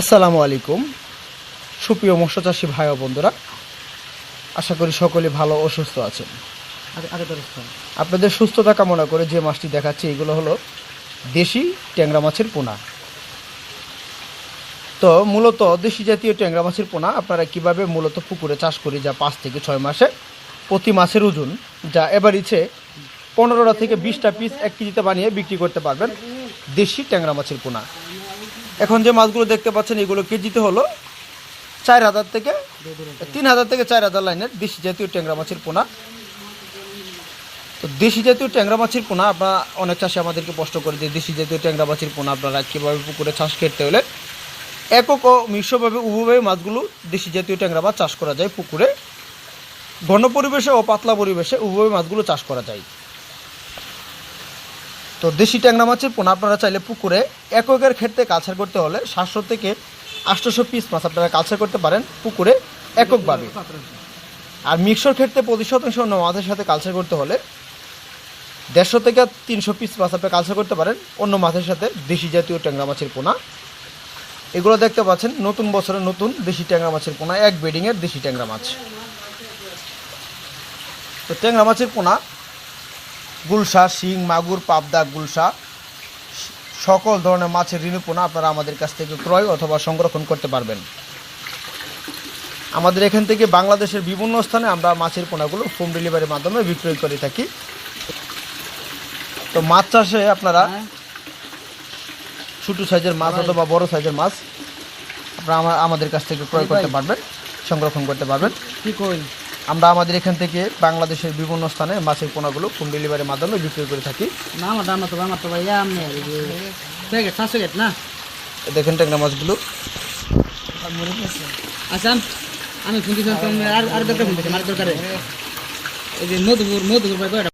আসসালামু আলাইকুম। সুপ্রিয় মৎস্য চাষী ভাই ও বন্ধুরা আশা করি সকলে ভালো ও সুস্থ আছেন। আপনাদের সুস্থতা কামনা করে যে মাছটি দেখাচ্ছি এগুলো হলো দেশি ট্যাংরা মাছের পোনা। তো মূলত দেশি জাতীয় ট্যাংরা মাছের পোনা আপনারা কীভাবে মূলত পুকুরে চাষ করি যা পাঁচ থেকে ছয় মাসে প্রতি মাছের ওজন যা এবার ইচ্ছে পনেরোটা থেকে বিশটা পিস এক কেজিতে বানিয়ে বিক্রি করতে পারবেন দেশি ট্যাংরা মাছের পোনা। এখন যে মাছগুলো দেখতে পাচ্ছেন, এগুলো কেজিতে হলো চার হাজার থেকে তিন হাজার থেকে চার হাজার লাইনের দেশি জাতীয় ট্যাংরা মাছের পোনা। তো দেশি জাতীয় ট্যাংরা মাছের পোনা, আপনারা অনেক চাষি আমাদেরকে প্রশ্ন করে যে দেশি জাতীয় ট্যাংরা মাছের পোনা আপনারা কীভাবে পুকুরে চাষ করতে হলে? একক ও মিশ্রভাবে, উভয়ভাবে মাছগুলো দেশি জাতীয় ট্যাংরা মাছ চাষ করা যায় পুকুরে। ঘন পরিবেশে ও পাতলা পরিবেশে উভয় মাছগুলো চাষ করা যায়। তো দেশি ট্যাংরা মাছের পোনা আপনারা চাইলে পুকুরে এককের ক্ষেত্রে কালচার করতে হলে সাতশো থেকে আটশোশো পিস মাছ আপনারা কালচার করতে পারেন পুকুরে এককভাবে। আর মিক্সর ক্ষেত্রে প্রতি শতাংশ অন্য মাছের সাথে কালচার করতে হলে দেড়শো থেকে তিনশো পিস মাছ আপনি কালচার করতে পারেন অন্য মাছের সাথে দেশি জাতীয় ট্যাংরা মাছের পোনা। এগুলো দেখতে পাচ্ছেন, নতুন বছরে নতুন দেশি ট্যাংরা মাছের পোনা, এক বেডিংয়ের দেশি ট্যাংরা মাছ। তো ট্যাংরা মাছের পোনা গুলশা শিং মাগুর পাবদা গুলশা সকল ধরনের মাছের ঋণু পোনা আপনারা আমাদের কাছ থেকে ক্রয় অথবা সংরক্ষণ করতে পারবেন। আমাদের এখান থেকে বাংলাদেশের বিভিন্ন স্থানে আমরা মাছের পোনাগুলো হোম ডেলিভারির মাধ্যমে বিক্রয় করে থাকি। তো মাছ চাষে আপনারা ছোটো সাইজের মাছ অথবা বড় সাইজের মাছ আপনারা আমা- আমাদের কাছ থেকে ক্রয় করতে পারবেন সংরক্ষণ করতে পারবেন। কি কই আমরা আমাদের এখান থেকে বাংলাদেশের বিভিন্ন স্থানে মাছের পোনাগুলো হোম ডেলিভারির মাধ্যমে বিক্রি করে থাকি। না আমার দাম তো আমার তো ভাই আমি প্যাকেট সাতশো গেট না? দেখেন ট্যাংরা মাছগুলো। আচ্ছা আমি ফোন আর আর দরকার ফোন আমার দরকারে এই যে মধুপুর মধুপুর ভাই